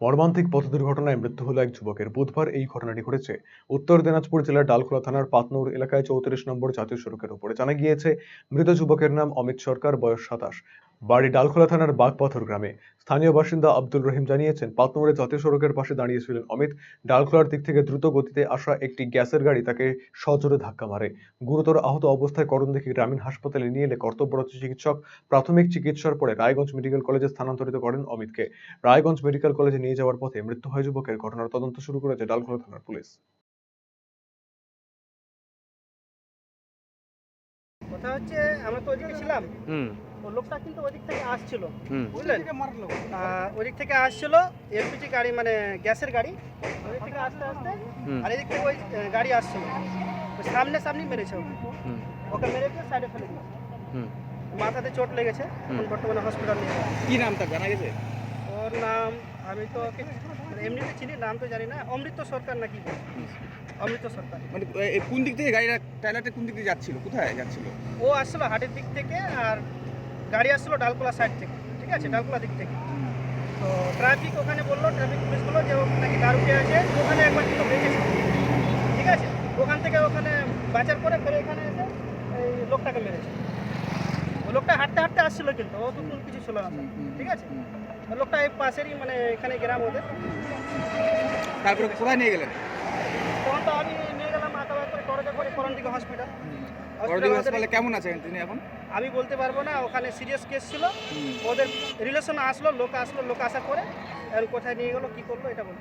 মর্মান্তিক পথ দুর্ঘটনায় মৃত্যু হলো এক যুবকের। বুধবার এই ঘটনাটি ঘটেছে। উত্তর দিনাজপুর জেলার ডালখোলা থানার পাতনুর এলাকায় চৌত্রিশ নম্বর জাতীয় সড়কের উপরে। জানা গিয়েছে, মৃত যুবকের নাম অমিত সরকার, বয়স সাতাশ। বাড়ি ডালখোলা থানার বাগপাথর গ্রামে। স্থানীয় বাসিন্দা আব্দুল রহিম জানিয়েছেন পাতনুরে জাতীয় সড়কের পাশে দাঁড়িয়েছিলেন অমিত। ডালখোলার দিক থেকে দ্রুত গতিতে আসা একটি গ্যাসের গাড়ি তাকে সজোরে ধাক্কা মারে। গুরুতর আহত অবস্থায় করণদিঘি গ্রামীণ হাসপাতালে নিয়ে এলে কর্তব্যরত চিকিৎসক প্রাথমিক চিকিৎসার পরে রায়গঞ্জ মেডিকেল কলেজে স্থানান্তরিত করেন অমিতকে। রায়গঞ্জ মেডিকেল কলেজে নিয়ে যাওয়ার পথে মৃত্যু হয় যুবকের। ঘটনার তদন্ত শুরু করেছে ডালখোলা থানার পুলিশ। কথা হচ্ছে আমরা তো ওদিকে ছিলাম। হুম। ও লোকটা কিন্তু ওদিক থেকে আসছিল হুম। বুঝলেন? ওদিক থেকে আসছিল এলপিজি গাড়ি মানে গ্যাসের গাড়ি। ওদিক থেকে আসতে আসতে আর এদিক থেকে ওই গাড়ি আসছিল। সামনে সামনে মেরেছে ওকে হুম। ওকে মেরে দিয়ে সাইডে ফেলে মাথাতে চোট লেগেছে এখন বর্তমানে হসপিটাল নিয়ে যাওয়া। কি নাম তার? জানা গেছে? ওর নাম আমি তো মানে এমনিতে চিনি নাম তো জানি না। অমৃত সরকার নাকি অমৃত সরকার। মানে কোন দিক থেকে গাড়িটা ট্রেলারটা কোন দিক দিয়ে যাচ্ছিল? কোথায় যাচ্ছিল? ও আসছিল হাটের দিক থেকে আর গাড়ি আসলো ডালকোলা সাইড থেকে ঠিক আছে? ডালকোলা দিক থেকে। তো ট্রাফিক ওখানে বলল ট্রাফিক পুলিশ বলল যে নাকি দারুকে আছে ওখানে একবার কিন্তু বেঁচেছে ঠিক আছে? ওখান থেকে ওখানে বাঁচার পরে ফের এখানে এসে এই লোকটাকে মেরেছে। লোকটা হাঁটতে হাঁটতে আসছিল কিন্তু ও তো কোনো কিছু ছিল না। ঠিক আছে? লোকটা এই পাশেরই মানে এখানে গ্রাম ওদের। তারপরে কোথায় নিয়ে গেলেন? তখন তো আমি নিয়ে গেলাম আঁকাবার করে করজা করে করণদিকে হসপিটাল কেমন আছেন তিনি এখন? আমি বলতে পারব না ওখানে সিরিয়াস কেস ছিল। ওদের রিলেশন আসলো লোক আসলো লোক আসার পরে এখন কোথায় নিয়ে গেলো কী করল এটা বলতে